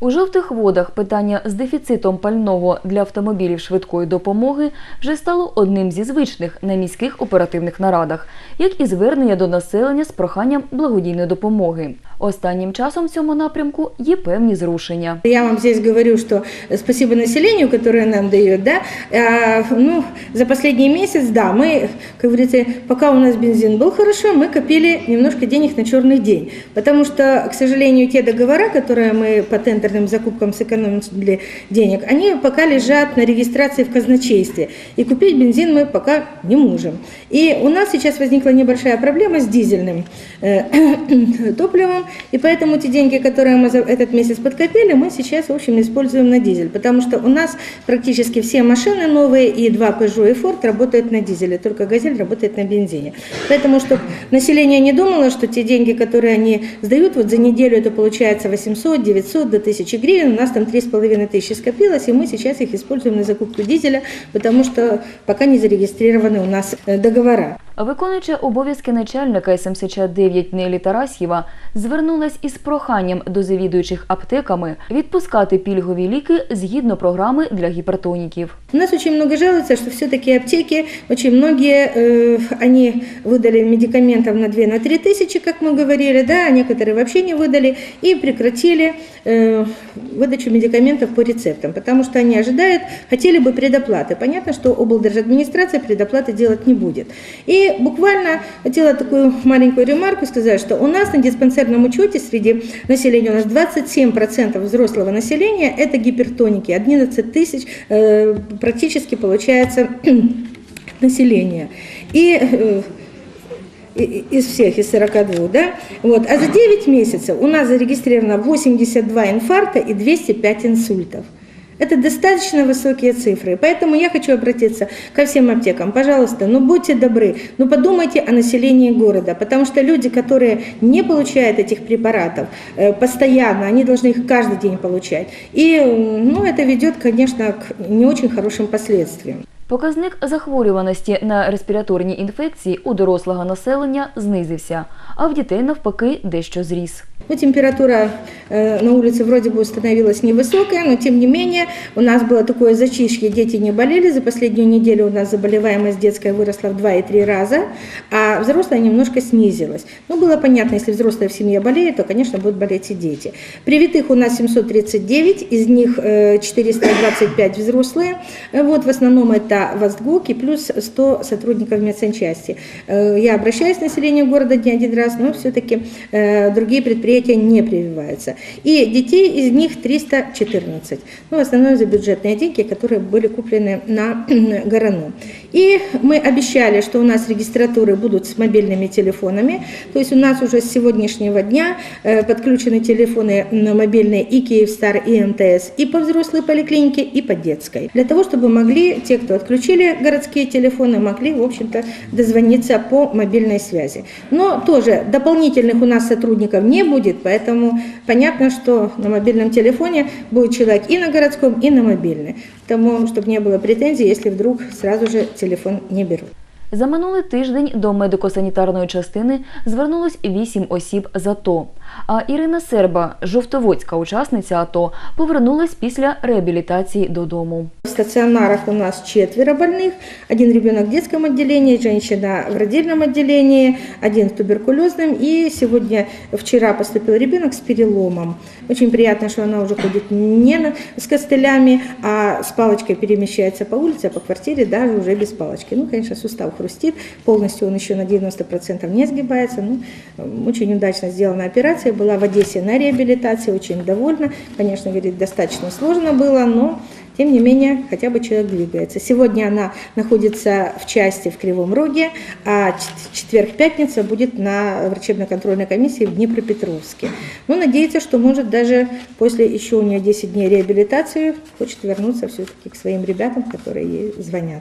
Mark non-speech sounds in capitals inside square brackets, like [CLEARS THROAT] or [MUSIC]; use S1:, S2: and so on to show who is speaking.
S1: У жовтих водах питання з дефіцитом пального для автомобілів швидкої допомоги вже стало одним зі звичних на міських оперативних нарадах, як і звернення до населення з проханням благодійної допомоги. Останнім часом в цьому напрямку є певні зрушення.
S2: Я вам здесь говорю, что спасибо населению, которое нам дает, да, А, ну, за последний месяц, да, мы, как говорится, пока у нас бензин был хорошо, мы копили немножко денег на черный день, потому что, к сожалению, те договора, которые мы по тендерным закупкам сэкономили денег, они пока лежат на регистрации в казначействе, и купить бензин мы пока не можем. И у нас сейчас возникла небольшая проблема с дизельным э, [CLEARS THROAT] топливом, и поэтому те деньги, которые мы за этот месяц подкопили, мы сейчас, в общем, используем на дизель, потому что у нас практически все машины новые, и два Peugeot и Ford работают на дизеле, только «Газель» работает на бензине. Поэтому, чтобы население не думало, что те деньги, которые они сдают, вот за неделю это получается 800, 900 до 1000 гривен, у нас там 3,5 тысячи скопилось, и мы сейчас их используем на закупку дизеля, потому что пока не зарегистрированы у нас э, договора.
S1: Виконуюча обов'язки начальника СМСЧ-9 Нелі Тарасєва звернулась із проханням до завідуючих аптеками відпускати пільгові ліки згідно програми для гіпертоніків.
S2: У нас очень много жалуются, что все-таки аптеки, очень многие, э, они выдали медикаментов на 2 на 3 тысячи, как мы говорили, да, а некоторые вообще не выдали и прекратили э, выдачу медикаментов по рецептам, потому что они ожидают, хотели бы предоплаты. Понятно, что облдержадминистрация предоплаты делать не будет. Буквально хотела такую маленькую ремарку сказать, что у нас на диспансерном учете среди населения, у нас 27% взрослого населения это гипертоники, 11 тысяч э, практически получается [CLEARS THROAT] население. И э, и- из всех, из 42, да? Вот. А за 9 месяцев у нас зарегистрировано 82 инфаркта и 205 инсультов. Это достаточно высокие цифры. Поэтому я хочу обратиться ко всем аптекам. Пожалуйста, ну будьте добры, ну подумайте о населении города, потому что люди, которые не получают этих препаратов э, постоянно, они должны их каждый день получать. И ну, это ведет, конечно, к не очень хорошим последствиям.
S1: Показник захворюваності на респіраторні інфекції у дорослого населення знизився, а в дітей навпаки дещо зріс.
S2: Ну, температура э, на улице вроде бы установилась невысокая, но тем не менее у нас было такое зачишье, дети не болели. За последнюю неделю у нас заболеваемость детская выросла в 2,3 раза, а взрослая немножко снизилась. Ну, было понятно, если взрослая в семье болеет, то, конечно, будут болеть и дети. Привитых у нас 739, из них э, 425 взрослые. Э, Вот, в основном это ВОЗГУК и плюс 100 сотрудников медсанчасти. Э, Я обращаюсь к населению города не один раз, но все-таки другие предприятия не прививаются. И детей из них 314. Ну, в основном за бюджетные деньги, которые были куплены на Горану. И мы обещали, что у нас регистратуры будут с мобильными телефонами. То есть у нас уже с сегодняшнего дня э, подключены телефоны мобильные и Киевстар, и МТС, и по взрослой поликлинике, и по детской. Для того, чтобы могли те, кто отключили городские телефоны, могли, в общем-то, дозвониться по мобильной связи. Но тоже дополнительных у нас сотрудников не будет, поэтому понятно, что на мобильном телефоне будет человек и на городском, и на мобильный. Тому, чтобы не было претензий, если вдруг сразу же телефон не берут.
S1: За минулий тиждень до медико-санітарної частини звернулось 8 осіб з АТО. А Ірина Серба, жовтоводська учасниця АТО, повернулась після реабілітації додому.
S2: В стационарах у нас четверо больных. Один ребенок в детском отделении, женщина в родильном отделении, один в туберкулезном. И сегодня, вчера поступил ребенок с переломом. Очень приятно, что она уже ходит не на- с костылями, а с палочкой перемещается по улице, а по квартире даже уже без палочки. Ну, конечно, сустав хрустит, полностью он еще на 90% не сгибается. Ну, м, очень удачно сделана операция, была в Одессе на реабилитации, очень довольна. Конечно, говорит, достаточно сложно было, но тем не менее, хотя бы человек двигается. Сегодня она находится в части в Кривом Роге, а чет- четверг-пятница будет на врачебно-контрольной комиссии в Днепропетровске. Но надеется, что может даже после еще у нее 10 дней реабилитации хочет вернуться все-таки к своим ребятам, которые ей звонят.